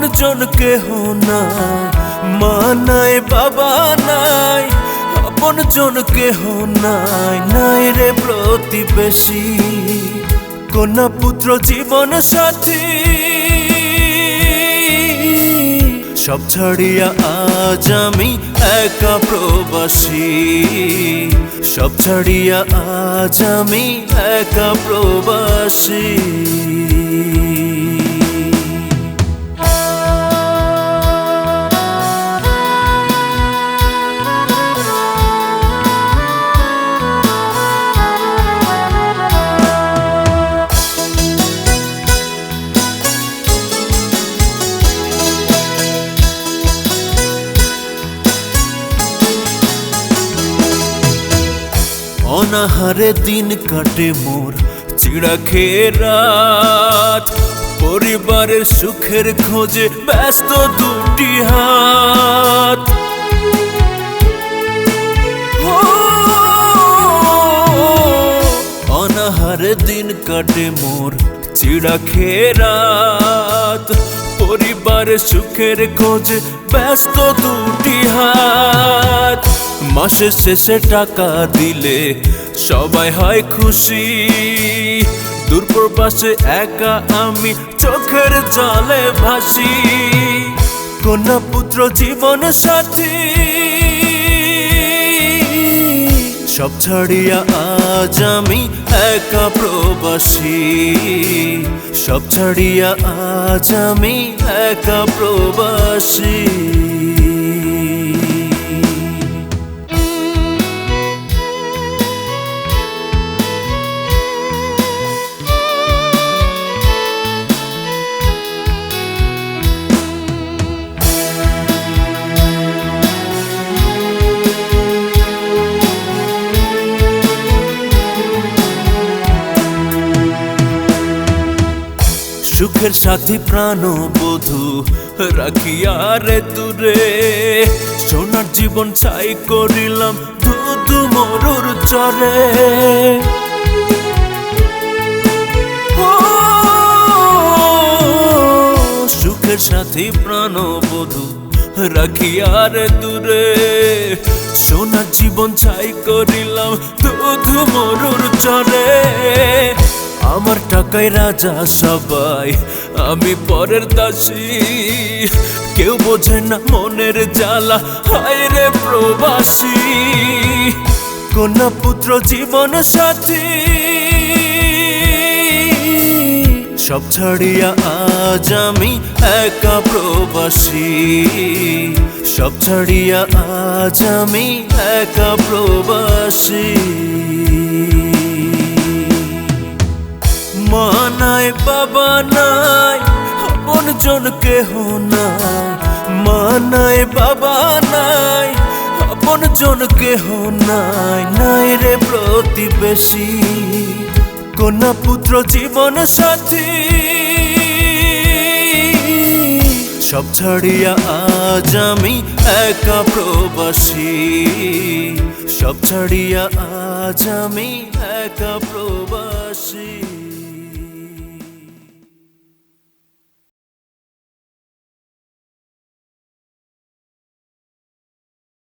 জন কেহ নাই, মা নাই, বাবা নাই, আপন জন কেহ নাই নাই রে প্রতিবেশী, কন্যা পুত্র জীবন সাথী। সব ছাড়িয়া আজ আমি একা প্রবাসী, সব ছাড়িয়া আজ আমি একা প্রবাসী। অনাহারে দিন কাটে মোর। চিড়া খেয়ে রাত, পরিবারের সুখের খোঁজে ব্যস্ত দুটি হাত। অনাহারে দিন কাটে মোর। চিড়া খেয়ে রাত, পরিবারের সুখের খোঁজে ব্যস্ত দুটি হাত। মাসের শেষে টাকা দিলে সবাই হয় খুশি। দূরপুর পাশে একা আমি চোখের জলে ভাসি। কন্যা পুত্র জীবন সাথী। সব ছাড়িয়া আজ আমি একা প্রবাসী। সব ছাড়িয়া আজ আমি একা প্রবাসী। সুখের সাথী প্রাণ বধু রাখিয়া রে তুরে সোনার জীবন ছাই করিলাম ধুধু মরুর চরে। সুখের সাথী প্রাণ বধু রাখিয়া রে দূরে। সোনার জীবন ছাই করিলাম ধুধু মরুর চরে। আমার টাকায় রাজা সবাই, আমি পরের দাসী। কেউ বোঝে না মনের জ্বালা, হায় রে প্রবাসী। কন্যা পুত্র জীবন সাথী। সব ছাড়িয়া আজ আমি একা প্রবাসী। সব ছাড়িয়া আজ আমি একা প্রবাসী। আপন কেহ নাই, মা নাই, বাবা নাই, আপন জন কেহ নাই নাই রে প্রতিবেশী। কন্যা পুত্র জীবন সাথী, সব ছাড়িয়া আজ আমি একা প্রবাসী। সব ছাড়িয়া আজ আমি একা প্রবাসী।